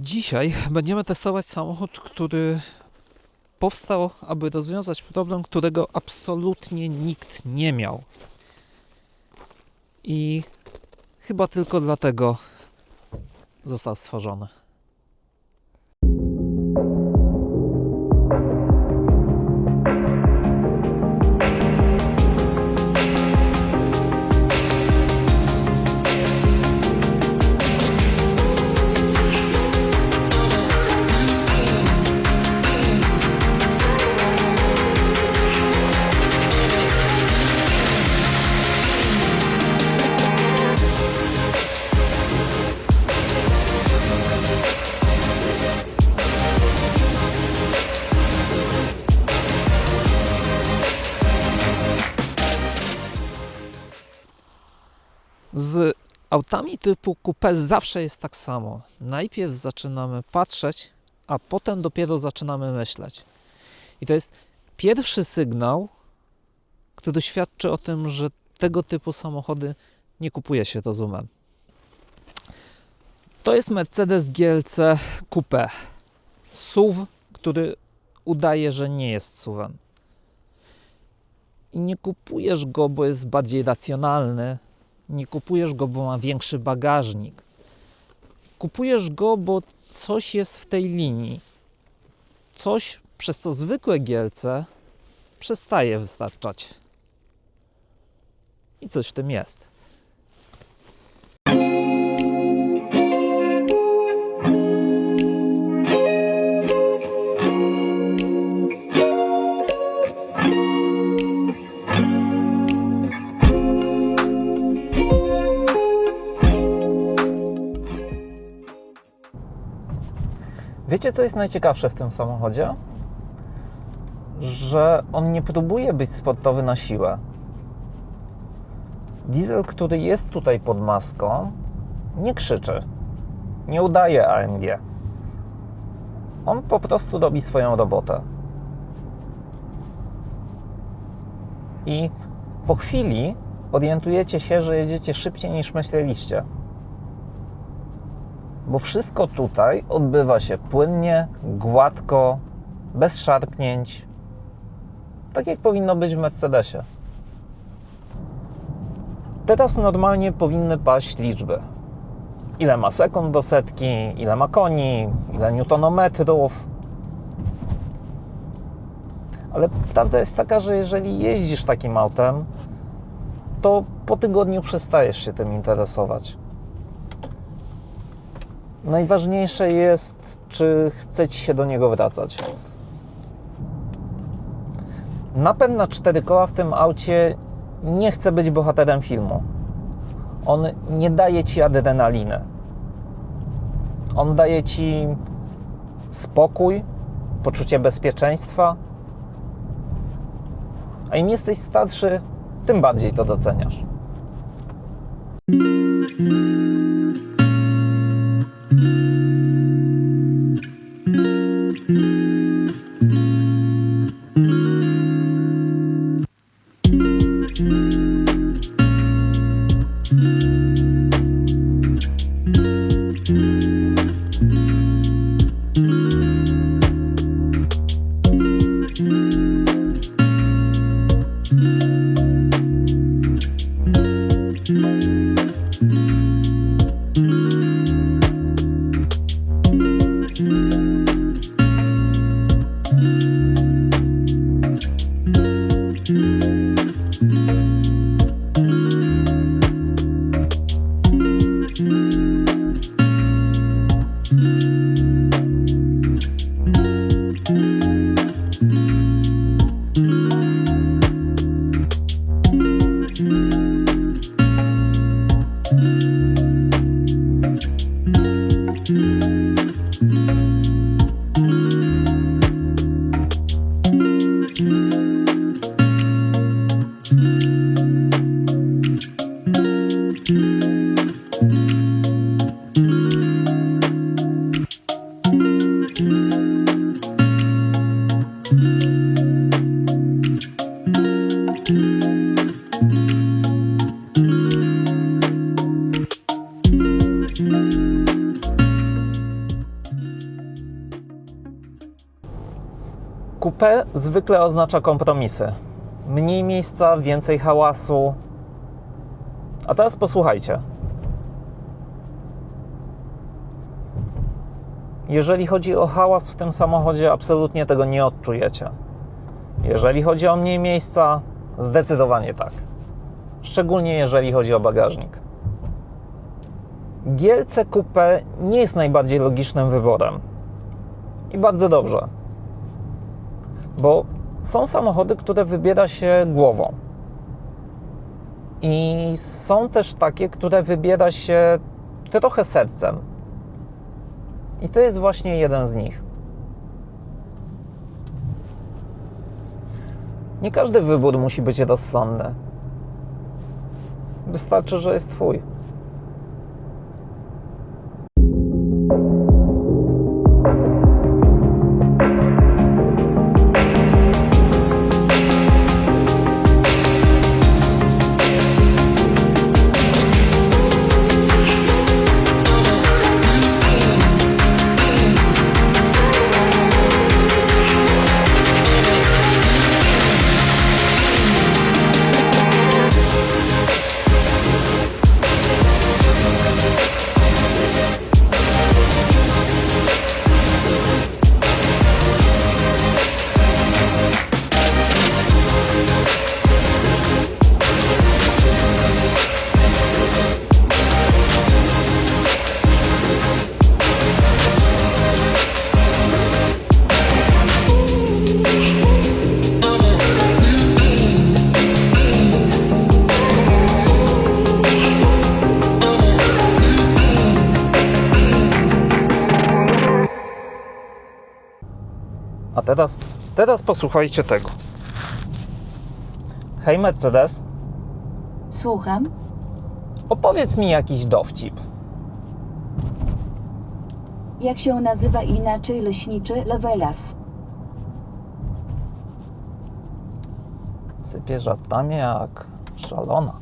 Dzisiaj będziemy testować samochód, który powstał, aby rozwiązać problem, którego absolutnie nikt nie miał. I chyba tylko dlatego został stworzony. Z autami typu coupé zawsze jest tak samo. Najpierw zaczynamy patrzeć, a potem dopiero zaczynamy myśleć. I to jest pierwszy sygnał, który świadczy o tym, że tego typu samochody nie kupuje się rozumem. To jest Mercedes GLC Coupé. SUV, który udaje, że nie jest SUVem. I nie kupujesz go, bo jest bardziej racjonalny, nie kupujesz go, bo ma większy bagażnik. Kupujesz go, bo coś jest w tej linii. Coś, przez co zwykłe GLC przestaje wystarczać. I coś w tym jest. Wiecie, co jest najciekawsze w tym samochodzie? Że on nie próbuje być sportowy na siłę. Diesel, który jest tutaj pod maską, nie krzyczy, nie udaje AMG. On po prostu robi swoją robotę. I po chwili orientujecie się, że jedziecie szybciej niż myśleliście bo wszystko tutaj odbywa się płynnie, gładko, bez szarpnięć. Tak jak powinno być w Mercedesie. Teraz normalnie powinny paść liczby. Ile ma sekund do setki, ile ma koni, ile newtonometrów. Ale prawda jest taka, że jeżeli jeździsz takim autem, to po tygodniu przestajesz się tym interesować. Najważniejsze jest, czy chce ci się do niego wracać. Napęd na cztery koła w tym aucie nie chce być bohaterem filmu. On nie daje ci adrenaliny. On daje ci spokój, poczucie bezpieczeństwa. A im jesteś starszy, tym bardziej to doceniasz. Coupé zwykle oznacza kompromisy. Mniej miejsca, więcej hałasu. A teraz posłuchajcie. Jeżeli chodzi o hałas w tym samochodzie, absolutnie tego nie odczujecie. Jeżeli chodzi o mniej miejsca, zdecydowanie tak. Szczególnie jeżeli chodzi o bagażnik. GLC Coupe nie jest najbardziej logicznym wyborem. I bardzo dobrze. Bo są samochody, które wybiera się głową. I są też takie, które wybiera się trochę sercem. I to jest właśnie jeden z nich. Nie każdy wybór musi być rozsądny. Wystarczy, że jest Twój. A teraz, teraz posłuchajcie tego. Hej Mercedes, Słucham. opowiedz mi jakiś dowcip. Jak się nazywa inaczej leśniczy Levelas? Sypie żartami jak szalona.